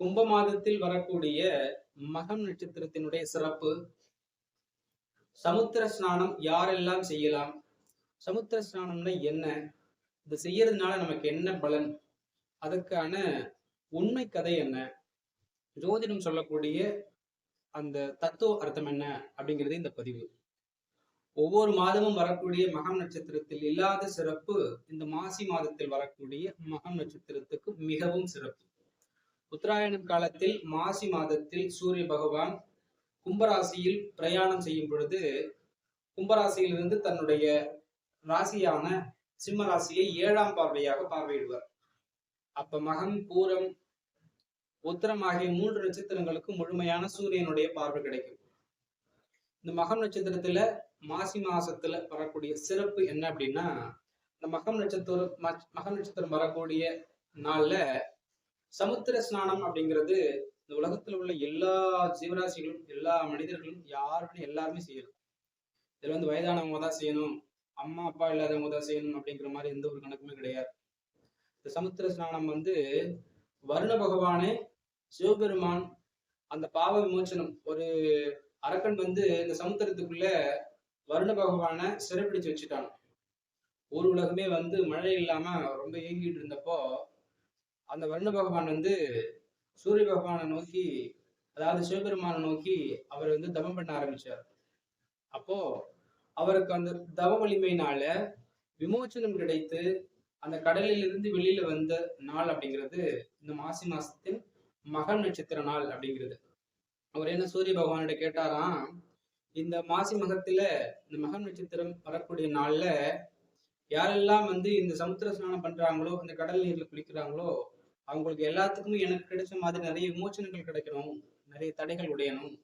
கும்ப மாதத்தில் வரக்கூடிய மகம் நட்சத்திரத்தினுடைய சிறப்பு. சமுத்திர ஸ்நானம் யாரெல்லாம் செய்யலாம்? சமுத்திர ஸ்நானம்னா என்ன? இது செய்யறதுனால நமக்கு என்ன பலன்? அதற்கான உண்மை கதை என்ன? ஜோதிடம் சொல்லக்கூடிய அந்த தத்துவ அர்த்தம் என்ன அப்படிங்கிறது இந்த பதிவு. ஒவ்வொரு மாதமும் வரக்கூடிய மகம் நட்சத்திரத்தில் இல்லாத சிறப்பு இந்த மாசி மாதத்தில் வரக்கூடிய மகம் நட்சத்திரத்துக்கு மிகவும் சிறப்பு. உத்தராயணம் காலத்தில் மாசி மாதத்தில் சூரிய பகவான் கும்பராசியில் பிரயாணம் செய்யும் பொழுது கும்பராசியிலிருந்து தன்னுடைய ராசியான சிம்ம ராசியை ஏழாம் பார்வையாக பார்வையிடுவார். அப்ப மகம் பூரம் உத்தரம் ஆகிய மூன்று நட்சத்திரங்களுக்கு முழுமையான சூரியனுடைய பார்வை கிடைக்கும். இந்த மகம் நட்சத்திரத்துல மாசி மாசத்துல வரக்கூடிய சிறப்பு என்ன அப்படின்னா இந்த மகம் நட்சத்திரம் மகம் நட்சத்திரம் வரக்கூடிய நாள்ல சமுத்திர ஸ்நானம் அப்படிங்கிறது இந்த உலகத்துல உள்ள எல்லா ஜீவராசிகளும் எல்லா மனிதர்களும் யாருமே எல்லாருமே செய்யறது. இதுல வந்து வயதானவங்க தான் செய்யணும் அம்மா அப்பா இல்லாதவங்க தான் செய்யணும் அப்படிங்கிற மாதிரி எந்த ஒரு கணக்குமே கிடையாது. இந்த சமுத்திர ஸ்நானம் வந்து வருண பகவானே சிவபெருமான் அந்த பாவ விமோச்சனம் ஒரு அரக்கன் வந்து இந்த சமுத்திரத்துக்குள்ள வருண பகவானை சிறைப்பிடிச்சு வச்சுட்டான். ஒரு உலகமே வந்து மழை இல்லாம ரொம்ப ஏங்கிட்டு இருந்தப்போ அந்த வருண பகவான் வந்து சூரிய பகவானை நோக்கி அதாவது சிவபெருமானை நோக்கி அவர் வந்து தவம் பண்ண ஆரம்பிச்சார். அப்போ அவருக்கு அந்த தவ வலிமையினால விமோச்சனம் கிடைத்து அந்த கடலிலிருந்து வெளியில வந்த நாள் அப்படிங்கிறது இந்த மாசி மாசத்தின் மகன் நட்சத்திர நாள் அப்படிங்கிறது. அவர் என்ன சூரிய பகவானிட்ட கேட்டாராம் இந்த மாசி மகத்துல இந்த மகன் நட்சத்திரம் வரக்கூடிய நாள்ல யாரெல்லாம் வந்து இந்த சமுத்திர ஸ்நானம் பண்றாங்களோ இந்த கடல் நீர்ல குளிக்கிறாங்களோ அவங்களுக்கு எல்லாத்துக்குமே எனக்கு கிடைச்ச மாதிரி நிறைய விமோச்சனங்கள் கிடைக்கணும் நிறைய தடைகள் உடையணும்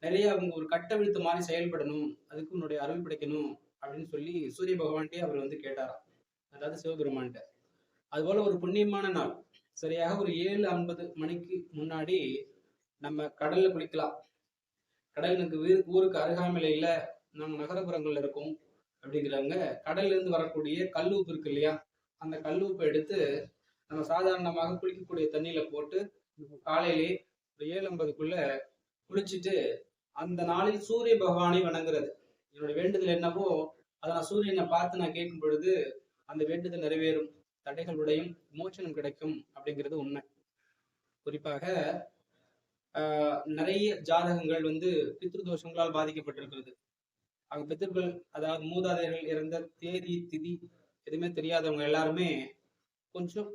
நிறைய அவங்க ஒரு கட்ட விழுத்து மாதிரி செயல்படணும் அதுக்கு உன்னுடைய அருள் கிடைக்கணும் அப்படின்னு சொல்லி சூரிய பகவான்கிட்டே அவர் வந்து கேட்டாராம். அதாவது சிவபெருமான்கிட்ட அதுபோல ஒரு புண்ணியமான நாள். சரியாக ஒரு ஏழு ஐம்பது மணிக்கு முன்னாடி நம்ம கடல்ல குளிக்கலாம். கடல் எனக்கு வீ- ஊருக்கு அருகாமையில நம்ம நகரப்புறங்கள்ல இருக்கோம் அப்படிங்கிறவங்க கடல்ல இருந்து வரக்கூடிய கல்லூப்பு இருக்கு இல்லையா? அந்த கல்லூப்பை எடுத்து நம்ம சாதாரணமாக குளிக்கக்கூடிய தண்ணியில போட்டு காலையிலே ஒரு ஏழு ஐம்பதுக்குள்ள குளிச்சுட்டு அந்த நாளில் சூரிய பகவானை வணங்குறது. என்னோட வேண்டுதல் என்னவோ அதை நான் சூரியனை பார்த்து நான் கேட்கும் பொழுது அந்த வேண்டுதல் நிறைவேறும். தடைகள் உடையும் கிடைக்கும் அப்படிங்கிறது உண்மை. குறிப்பாக ஆஹ், நிறைய ஜாதகங்கள் வந்து பித்ரு தோஷங்களால் பாதிக்கப்பட்டிருக்கிறது. அவங்க பித்தர்கள் அதாவது மூதாதையர்கள் இறந்த தேதி திதி எதுவுமே தெரியாதவங்க எல்லாருமே கொஞ்சம்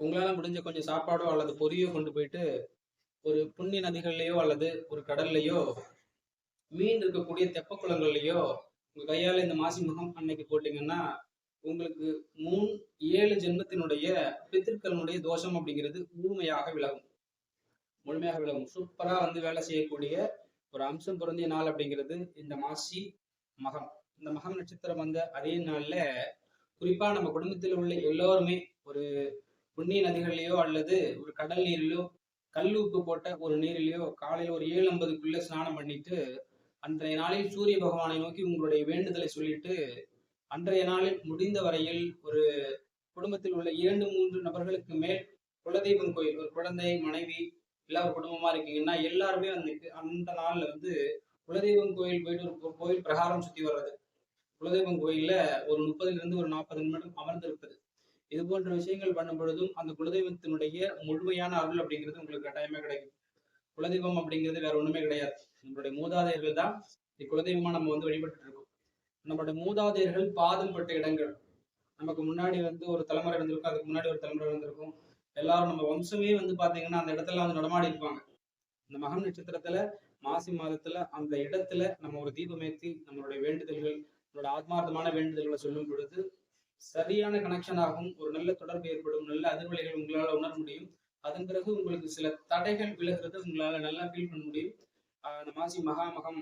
உங்களால முடிஞ்ச கொஞ்சம் சாப்பாடோ அல்லது பொரியோ கொண்டு போயிட்டு ஒரு புண்ணிய நதிகள்லையோ அல்லது ஒரு கடல்லையோ மீன் இருக்கக்கூடிய தெப்ப குளங்கள்லையோ உங்க கையால இந்த மாசி முகம் அன்னைக்கு போட்டீங்கன்னா உங்களுக்கு மூணு ஏழு ஜென்மத்தினுடைய பித்திருக்களினுடைய தோஷம் அப்படிங்கிறது முழுமையாக விலகும். முழுமையாக விலகும். சூப்பரா வந்து வேலை செய்யக்கூடிய ஒரு அம்சம் பொருந்திய நாள் அப்படிங்கிறது இந்த மாசி மகம். இந்த மகம் நட்சத்திரம் வந்த அதே நாள்ல குறிப்பா நம்ம குடும்பத்தில் உள்ள எல்லோருமே ஒரு புண்ணிய நதிகள்லையோ அல்லது ஒரு கடல் நீரிலோ கல்லூப்பு போட்ட ஒரு நீரிலையோ காலையில் ஒரு ஏழு ஐம்பதுக்குள்ள ஸ்நானம் பண்ணிட்டு அன்றைய நாளில் சூரிய பகவானை நோக்கி உங்களுடைய வேண்டுதலை சொல்லிட்டு அன்றைய நாளில் முடிந்த வரையில் ஒரு குடும்பத்தில் உள்ள இரண்டு மூன்று நபர்களுக்கு மேல் குலதெய்வம் கோயில் ஒரு குழந்தை மனைவி எல்லா ஒரு குடும்பமா இருக்கீங்கன்னா எல்லாருமே வந்து அந்த நாள்ல வந்து குலதெய்வம் கோயில் போயிட்டு ஒரு கோயில் பிரகாரம் சுத்தி வர்றது. குலதெய்வம் கோயில்ல ஒரு முப்பதுல இருந்து ஒரு நாற்பது நிமிடம் அமர்ந்திருப்பது. இது போன்ற விஷயங்கள் பண்ணும் பொழுதும் அந்த குலதெய்வத்தினுடைய முழுமையான அருள் அப்படிங்கிறது உங்களுக்கு கட்டாயமா கிடைக்கும். குலதெய்வம் அப்படிங்கிறது வேற ஒண்ணுமே கிடையாது. நம்மளுடைய மூதாதையர்கள் தான் குலதெய்வமா நம்ம வந்து வழிபட்டு இருக்கோம் நம்மளுடைய மூதாதையர்கள் பாதம் பட்ட இடங்கள். நமக்கு முன்னாடி வந்து ஒரு தலைமுறை இருந்திருக்கும் அதுக்கு முன்னாடி ஒரு தலைமுறை இருந்திருக்கும். எல்லாரும் நம்ம வம்சமே வந்து பாத்தீங்கன்னா அந்த இடத்துல வந்து நடமாடி இருப்பாங்க. இந்த மகம் நட்சத்திரத்துல மாசி மாதத்துல அந்த இடத்துல நம்ம ஒரு தீபமேத்தி நம்மளுடைய வேண்டுதல்கள் நம்மளோட ஆத்மார்த்தமான வேண்டுதல்களை சொல்லும் பொழுது சரியான கனெக்ஷன் ஆகும் ஒரு நல்ல தொடர்பு ஏற்படும் நல்ல அதிர்வலைகள் உங்களால் உணர முடியும். அதன் பிறகு உங்களுக்கு சில தடைகள் விலகிறது உங்களால் நல்லா ஃபீல் பண்ண முடியும். ஆஹ் இந்த மாசி மகா மகம்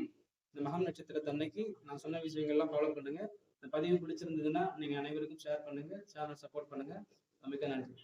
இந்த மகம் நட்சத்திரத்தை அன்னைக்கு நான் சொன்ன விஷயங்கள்லாம் ஃபாலோ பண்ணுங்க. இந்த பதிவு பிடிச்சிருந்ததுன்னா நீங்கள் அனைவருக்கும் ஷேர் பண்ணுங்க. சேனல் சப்போர்ட் பண்ணுங்க. மிக்க நன்றி.